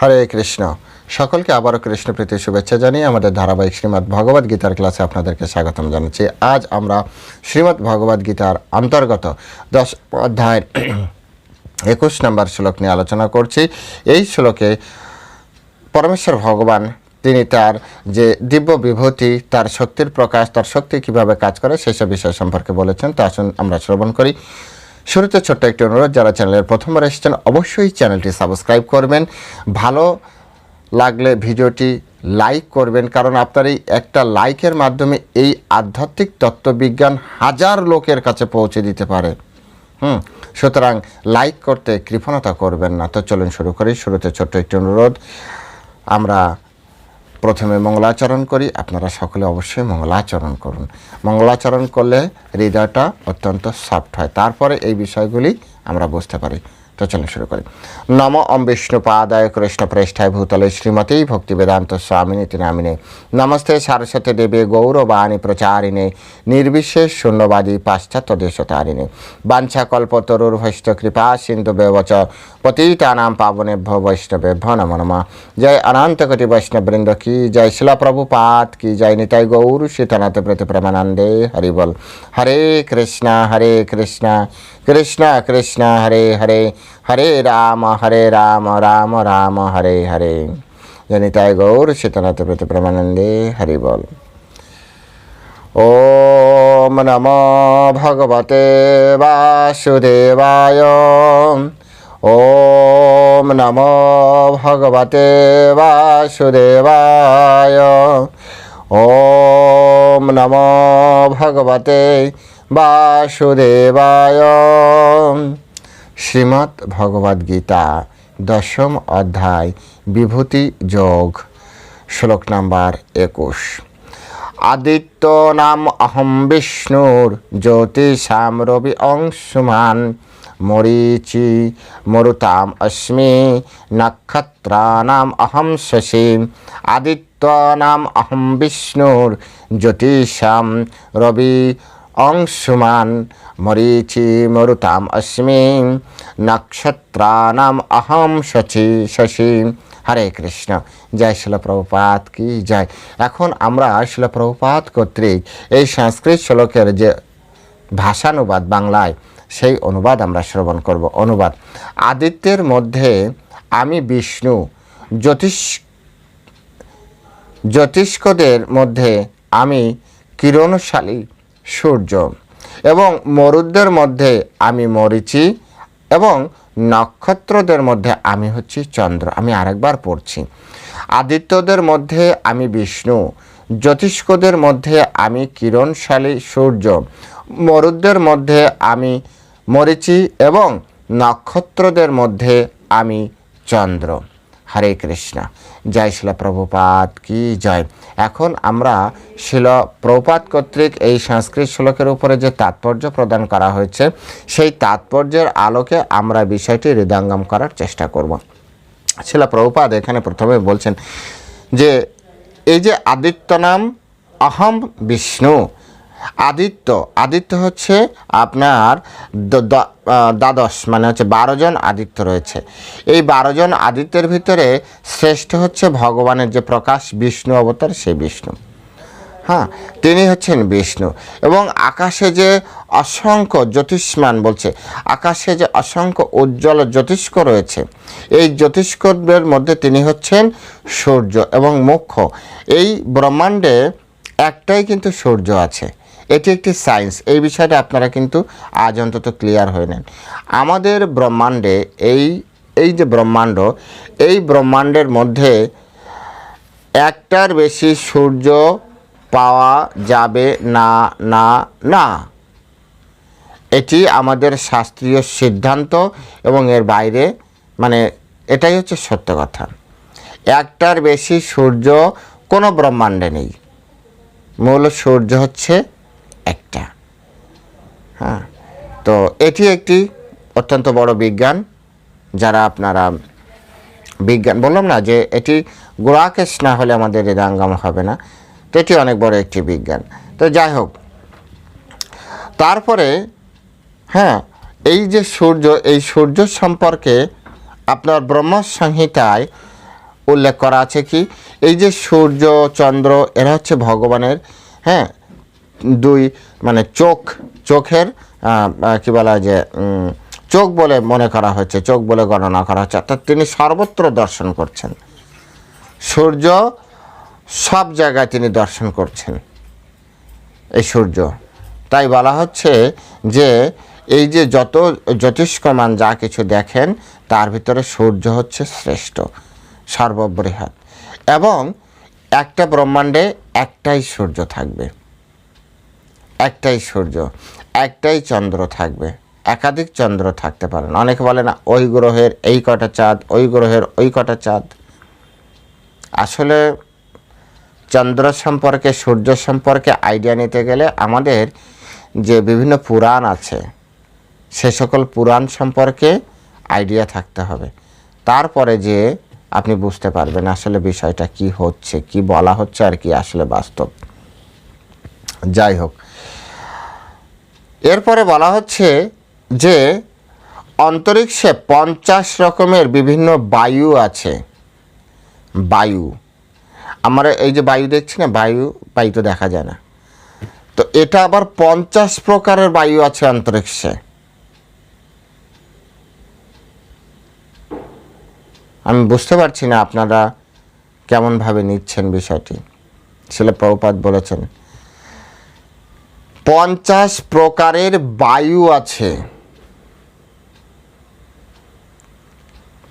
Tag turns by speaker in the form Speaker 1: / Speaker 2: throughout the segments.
Speaker 1: হরে কৃষ্ণ সকলকে আবারও কৃষ্ণ কৃষ্ণপ্রীতির শুভেচ্ছা জানিয়ে আমাদের ধারাবাহিক শ্রীমদ্ ভগবদ গীতার ক্লাসে আপনাদেরকে স্বাগতম জানাচ্ছি আজ আমরা শ্রীমদ্ ভগবদ গীতার অন্তর্গত দশ অধ্যায়ের একুশ নম্বর শ্লোক নিয়ে আলোচনা করছি এই শ্লোকে পরমেশ্বর ভগবান তিনি তার যে দিব্য বিভূতি তার শক্তির প্রকাশ তার শক্তি কিভাবে কাজ করে সেসব বিষয় সম্পর্কে বলেছেন তা আসুন আমরা শ্রবণ করি শুরুতে ছোট্ট একটি অনুরোধ যারা চ্যানেলের প্রথমবার এসেছেন অবশ্যই চ্যানেলটি সাবস্ক্রাইব করবেন ভালো লাগলে ভিডিওটি লাইক করবেন কারণ আপনার এই একটা লাইকের মাধ্যমে এই আধ্যাত্মিক তত্ত্ববিজ্ঞান হাজার লোকের কাছে পৌঁছে দিতে পারে হুম সুতরাং লাইক করতে কৃপণতা করবেন না তো চলুন শুরু করি শুরুতে ছোট্ট একটি অনুরোধ আমরা প্রথমে মঙ্গলাচরণ করি আপনারা সকলে অবশ্যই মঙ্গলাচরণ করুন মঙ্গলাচরণ করলে হৃদয়টা অত্যন্ত সফট হয় তারপরে এই বিষয়গুলি আমরা বুঝতে পারি রচনা শুরু করে নম অম বিষ্ণু পাদায় কৃষ্ণ প্রেষ্ঠায় ভূতলে শ্রীমতী ভক্তি বেদান্ত স্বামিনীতি নামিনে নমস্তে সরস্বতী দেবী গৌরবাণী প্রচারিণে নির্বিশেষ শূন্যবাদী পাশ্চাত্য দেশ তারিণে বাঞ্ছা কল্প তরুর ভৈষ্ট কৃপা সিন্ধু বেবচ পতিতানাম পাবনেভ্য বৈষ্ণবেভ্য নম নমা জয় কটি বৈষ্ণববৃন্দ কি জয় শিলাপ্রভু পাত কি জয় নিতাই গৌর শীতনাথ প্রতি প্রেমানন্দে হরিবল হরে কৃষ্ণ হরে কৃষ্ণ কৃষ্ণ কৃষ্ণ হরে হরে হরে রাম হরে রাম রাম রাম হরে হরে জনিতায় গৌর চেতনাথ প্রতি প্রমানন্দে হরি বল ওম নম ভগবতে বাসুদেবায় ওম নম ভগবতে বাসুদেবায় ওম নম ভগবতে বাসুদেবায় শ্রীমৎ ভগবদ্গীতা দশম অধ্যায় বিভূতি যোগ শ্লোক নাম্বার একুশ আদিত্য নাম অহম বিষ্ণুর জ্যোতিষাম রবি অংশুমান মরিচি মরুতাম অস্মি নক্ষত্রাণাম অহম শশী আদিত্য নাম অহম বিষ্ণুর জ্যোতিষাম রবি অংশুমান মরিচি মরুতাম অস্মি নক্ষত্রাণাম অহম শচি শশী হরে কৃষ্ণ জয় শিলপ্রভুপাত কি জয় এখন আমরা শিলপ্রভুপাত কর্তৃক এই সংস্কৃত শ্লোকের যে ভাষানুবাদ বাংলায় সেই অনুবাদ আমরা শ্রবণ করব অনুবাদ আদিত্যের মধ্যে আমি বিষ্ণু জ্যোতিষ জ্যোতিষ্কদের মধ্যে আমি কিরণশালী সূর্য এবং মরুদদের মধ্যে আমি মরিচি এবং নক্ষত্রদের মধ্যে আমি হচ্ছি চন্দ্র আমি আরেকবার পড়ছি আদিত্যদের মধ্যে আমি বিষ্ণু জ্যোতিষ্কদের মধ্যে আমি কিরণশালী সূর্য মরুদদের মধ্যে আমি মরিচি এবং নক্ষত্রদের মধ্যে আমি চন্দ্র হরে কৃষ্ণ জয় শিলা প্রভুপাত কি জয় এখন আমরা শিল প্রপাত কর্তৃক এই সংস্কৃত শ্লোকের উপরে যে তাৎপর্য প্রদান করা হয়েছে সেই তাৎপর্যের আলোকে আমরা বিষয়টি হৃদয়ঙ্গম করার চেষ্টা করব শিল প্রপাত এখানে প্রথমে বলছেন যে এই যে আদিত্য নাম অহম বিষ্ণু আদিত্য আদিত্য হচ্ছে আপনার দ্বাদশ মানে হচ্ছে বারো জন আদিত্য রয়েছে এই বারো জন আদিত্যের ভিতরে শ্রেষ্ঠ হচ্ছে ভগবানের যে প্রকাশ বিষ্ণু অবতার সে বিষ্ণু হ্যাঁ তিনি হচ্ছেন বিষ্ণু এবং আকাশে যে অসংখ্য জ্যোতিষ্মান বলছে আকাশে যে অসংখ্য উজ্জ্বল জ্যোতিষ্ক রয়েছে এই জ্যোতিষ্কদের মধ্যে তিনি হচ্ছেন সূর্য এবং মুখ্য এই ব্রহ্মাণ্ডে একটাই কিন্তু সূর্য আছে এটি একটি সায়েন্স এই বিষয়টা আপনারা কিন্তু আজ অন্তত ক্লিয়ার হয়ে নেন আমাদের ব্রহ্মাণ্ডে এই এই যে ব্রহ্মাণ্ড এই ব্রহ্মাণ্ডের মধ্যে একটার বেশি সূর্য পাওয়া যাবে না না না এটি আমাদের শাস্ত্রীয় সিদ্ধান্ত এবং এর বাইরে মানে এটাই হচ্ছে সত্য কথা একটার বেশি সূর্য কোনো ব্রহ্মাণ্ডে নেই মূল সূর্য হচ্ছে একটা হ্যাঁ তো এটি একটি অত্যন্ত বড় বিজ্ঞান যারা আপনারা বিজ্ঞান বললাম না যে এটি গোড়াকেশ না হলে আমাদের হৃদাঙ্গম হবে না তো এটি অনেক বড় একটি বিজ্ঞান তো যাই হোক তারপরে হ্যাঁ এই যে সূর্য এই সূর্য সম্পর্কে আপনার ব্রহ্ম সংহিতায় উল্লেখ করা আছে কি এই যে সূর্য চন্দ্র এরা হচ্ছে ভগবানের হ্যাঁ দুই মানে চোখ চোখের কী বলা যে চোখ বলে মনে করা হচ্ছে চোখ বলে গণনা করা হচ্ছে অর্থাৎ তিনি সর্বত্র দর্শন করছেন সূর্য সব জায়গায় তিনি দর্শন করছেন এই সূর্য তাই বলা হচ্ছে যে এই যে যত জ্যোতিষ্কমান যা কিছু দেখেন তার ভিতরে সূর্য হচ্ছে শ্রেষ্ঠ সর্ববৃহৎ এবং একটা ব্রহ্মাণ্ডে একটাই সূর্য থাকবে একটাই সূর্য একটাই চন্দ্র থাকবে একাধিক চন্দ্র থাকতে পারেন অনেকে বলেন ওই গ্রহের এই কটা চাঁদ ওই গ্রহের ওই কটা চাঁদ আসলে চন্দ্র সম্পর্কে সূর্য সম্পর্কে আইডিয়া নিতে গেলে আমাদের যে বিভিন্ন পুরাণ আছে সে সকল পুরাণ সম্পর্কে আইডিয়া থাকতে হবে তারপরে যে আপনি বুঝতে পারবেন আসলে বিষয়টা কি হচ্ছে কি বলা হচ্ছে আর কি আসলে বাস্তব যাই হোক এরপরে বলা হচ্ছে যে অন্তরিক্ষে পঞ্চাশ রকমের বিভিন্ন বায়ু আছে বায়ু আমরা এই যে বায়ু দেখছি না বায়ু বায়ু তো দেখা যায় না তো এটা আবার পঞ্চাশ প্রকারের বায়ু আছে অন্তরিক্ষে আমি বুঝতে পারছি না আপনারা কেমনভাবে নিচ্ছেন বিষয়টি ছেলে প্রভুপাত বলেছেন পঞ্চাশ প্রকারের বায়ু আছে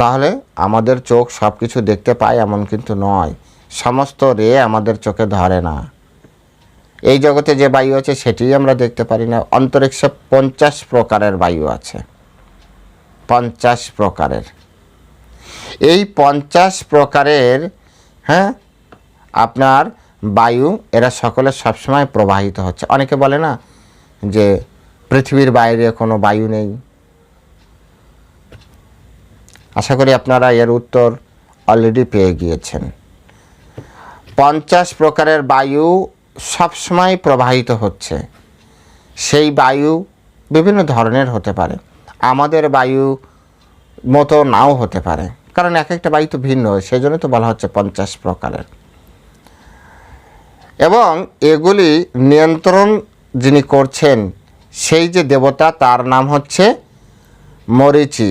Speaker 1: তাহলে আমাদের চোখ সব কিছু দেখতে পায় এমন কিন্তু নয় সমস্ত রে আমাদের চোখে ধরে না এই জগতে যে বায়ু আছে সেটি আমরা দেখতে পারি না অন্তরিক্ষে পঞ্চাশ প্রকারের বায়ু আছে পঞ্চাশ প্রকারের এই পঞ্চাশ প্রকারের হ্যাঁ আপনার বায়ু এরা সকলে সবসময় প্রবাহিত হচ্ছে অনেকে বলে না যে পৃথিবীর বাইরে কোনো বায়ু নেই আশা করি আপনারা এর উত্তর অলরেডি পেয়ে গিয়েছেন পঞ্চাশ প্রকারের বায়ু সবসময় প্রবাহিত হচ্ছে সেই বায়ু বিভিন্ন ধরনের হতে পারে আমাদের বায়ু মতো নাও হতে পারে কারণ এক একটা বায়ু তো ভিন্ন সেই জন্য তো বলা হচ্ছে পঞ্চাশ প্রকারের এবং এগুলি নিয়ন্ত্রণ যিনি করছেন সেই যে দেবতা তার নাম হচ্ছে মরিচি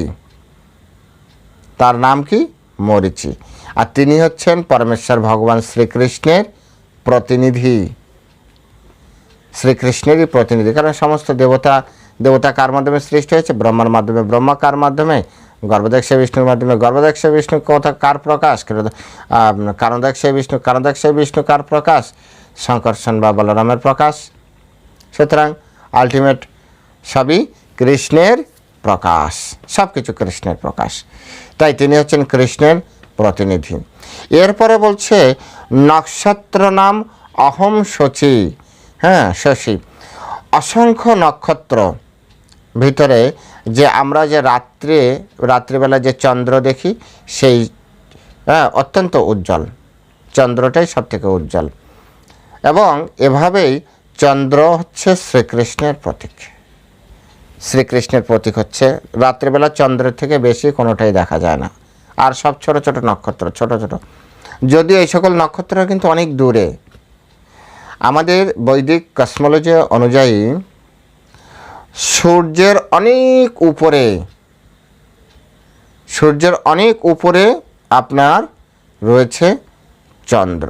Speaker 1: তার নাম কি মরিচি আর তিনি হচ্ছেন পরমেশ্বর ভগবান শ্রীকৃষ্ণের প্রতিনিধি শ্রীকৃষ্ণেরই প্রতিনিধি কারণ সমস্ত দেবতা দেবতা কার মাধ্যমে সৃষ্টি হয়েছে ব্রহ্মার মাধ্যমে ব্রহ্মা কার মাধ্যমে গর্ভদেক্ষ বিষ্ণুর মাধ্যমে গর্ভদেক্ষ বিষ্ণু কথা কার প্রকাশ কারণদেক্ষ বিষ্ণু কারণদেক্ষ বিষ্ণু কার প্রকাশ সংকর্ষণ বা বলরামের প্রকাশ সুতরাং আলটিমেট সবই কৃষ্ণের প্রকাশ সব কিছু কৃষ্ণের প্রকাশ তাই তিনি হচ্ছেন কৃষ্ণের প্রতিনিধি এরপরে বলছে নক্ষত্র নাম অহম শচী হ্যাঁ শশী অসংখ্য নক্ষত্র ভিতরে যে আমরা যে রাত্রে রাত্রিবেলা যে চন্দ্র দেখি সেই হ্যাঁ অত্যন্ত উজ্জ্বল চন্দ্রটাই সবথেকে উজ্জ্বল এবং এভাবেই চন্দ্র হচ্ছে শ্রীকৃষ্ণের প্রতীক শ্রীকৃষ্ণের প্রতীক হচ্ছে রাত্রিবেলা চন্দ্রের থেকে বেশি কোনোটাই দেখা যায় না আর সব ছোট ছোট নক্ষত্র ছোট ছোট যদিও এই সকল নক্ষত্র কিন্তু অনেক দূরে আমাদের বৈদিক কসমোলজি অনুযায়ী সূর্যের অনেক উপরে সূর্যের অনেক উপরে আপনার রয়েছে চন্দ্র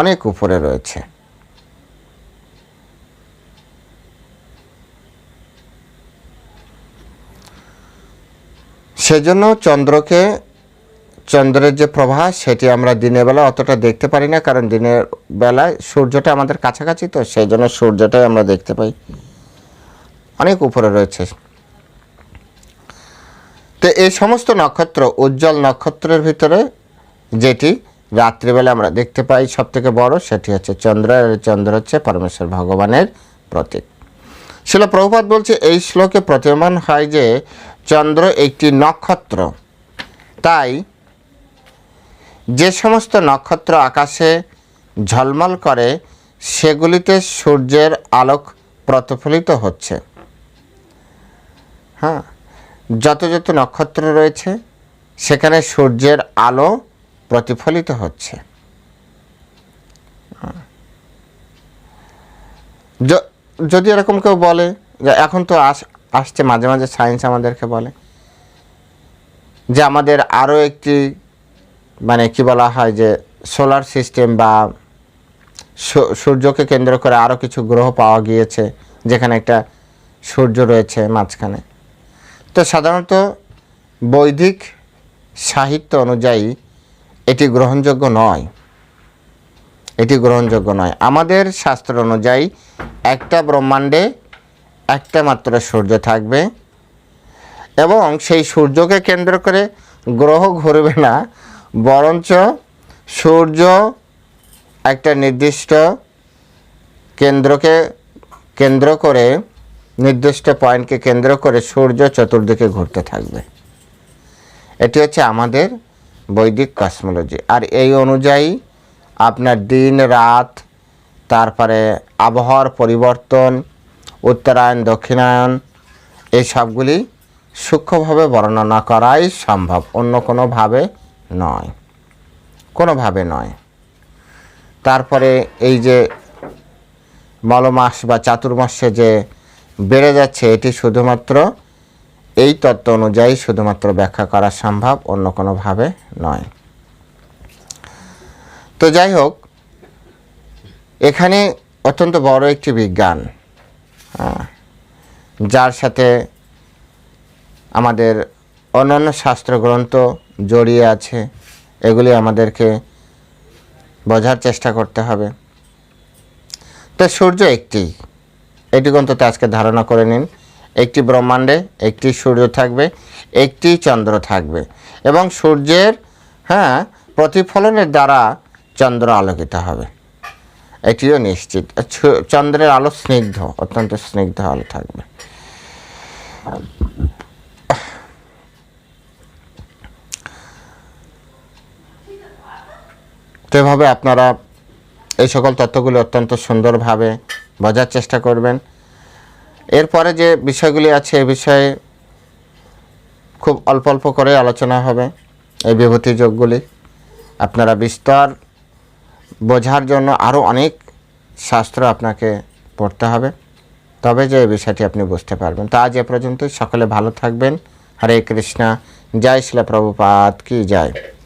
Speaker 1: অনেক উপরে রয়েছে সেজন্য চন্দ্রকে চন্দ্রের যে প্রভা সেটি আমরা দিনের বেলা অতটা দেখতে পারি না কারণ দিনের বেলায় সূর্যটা আমাদের কাছাকাছি তো সেই জন্য সূর্যটাই আমরা দেখতে পাই অনেক উপরে রয়েছে তো এই সমস্ত নক্ষত্র উজ্জ্বল নক্ষত্রের ভিতরে যেটি রাত্রিবেলা আমরা দেখতে পাই সবথেকে বড় সেটি হচ্ছে চন্দ্র চন্দ্র হচ্ছে পরমেশ্বর ভগবানের প্রতীক শিল প্রভুপাত বলছে এই শ্লোকে প্রতীয়মান হয় যে চন্দ্র একটি নক্ষত্র তাই যে সমস্ত নক্ষত্র আকাশে ঝলমল করে সেগুলিতে সূর্যের আলোক প্রতিফলিত হচ্ছে হ্যাঁ যত যত নক্ষত্র রয়েছে সেখানে সূর্যের আলো প্রতিফলিত হচ্ছে যদি এরকম কেউ বলে যে এখন তো আস আসছে মাঝে মাঝে সায়েন্স আমাদেরকে বলে যে আমাদের আরও একটি মানে কি বলা হয় যে সোলার সিস্টেম বা সূর্যকে কেন্দ্র করে আরও কিছু গ্রহ পাওয়া গিয়েছে যেখানে একটা সূর্য রয়েছে মাঝখানে তো সাধারণত বৈদিক সাহিত্য অনুযায়ী এটি গ্রহণযোগ্য নয় এটি গ্রহণযোগ্য নয় আমাদের শাস্ত্র অনুযায়ী একটা ব্রহ্মাণ্ডে একটা মাত্র সূর্য থাকবে এবং সেই সূর্যকে কেন্দ্র করে গ্রহ ঘুরবে না বরঞ্চ সূর্য একটা নির্দিষ্ট কেন্দ্রকে কেন্দ্র করে নির্দিষ্ট পয়েন্টকে কেন্দ্র করে সূর্য চতুর্দিকে ঘুরতে থাকবে এটি হচ্ছে আমাদের বৈদিক কসমোলজি আর এই অনুযায়ী আপনার দিন রাত তারপরে আবহাওয়ার পরিবর্তন উত্তরায়ণ দক্ষিণায়ন এই সবগুলি সূক্ষ্মভাবে বর্ণনা করাই সম্ভব অন্য কোনোভাবে নয় কোনোভাবে নয় তারপরে এই যে মলমাস বা চাতুর্মাসে যে বেড়ে যাচ্ছে এটি শুধুমাত্র এই তত্ত্ব অনুযায়ী শুধুমাত্র ব্যাখ্যা করা সম্ভব অন্য কোনোভাবে নয় তো যাই হোক এখানে অত্যন্ত বড় একটি বিজ্ঞান হ্যাঁ, যার সাথে আমাদের অন্যান্য শাস্ত্রগ্রন্থ জড়িয়ে আছে এগুলি আমাদেরকে বোঝার চেষ্টা করতে হবে তো সূর্য একটি এটি কিন্তু আজকে ধারণা করে নিন একটি ব্রহ্মাণ্ডে একটি সূর্য থাকবে একটি চন্দ্র থাকবে এবং সূর্যের হ্যাঁ প্রতিফলনের দ্বারা চন্দ্র আলোকিত হবে এটিও নিশ্চিত চন্দ্রের আলো স্নিগ্ধ অত্যন্ত স্নিগ্ধ আলো থাকবে তো এভাবে আপনারা এই সকল তত্ত্বগুলি অত্যন্ত সুন্দরভাবে বজার চেষ্টা করবেন এরপরে যে বিষয়গুলি আছে এ বিষয়ে খুব অল্প অল্প করে আলোচনা হবে এই বিভূতি যোগগুলি আপনারা বিস্তর বোঝার জন্য আরও অনেক শাস্ত্র আপনাকে পড়তে হবে তবে যে এই বিষয়টি আপনি বুঝতে পারবেন তা আজ এ পর্যন্ত সকলে ভালো থাকবেন হরে কৃষ্ণা জয় শিলা প্রভুপাত কি জয়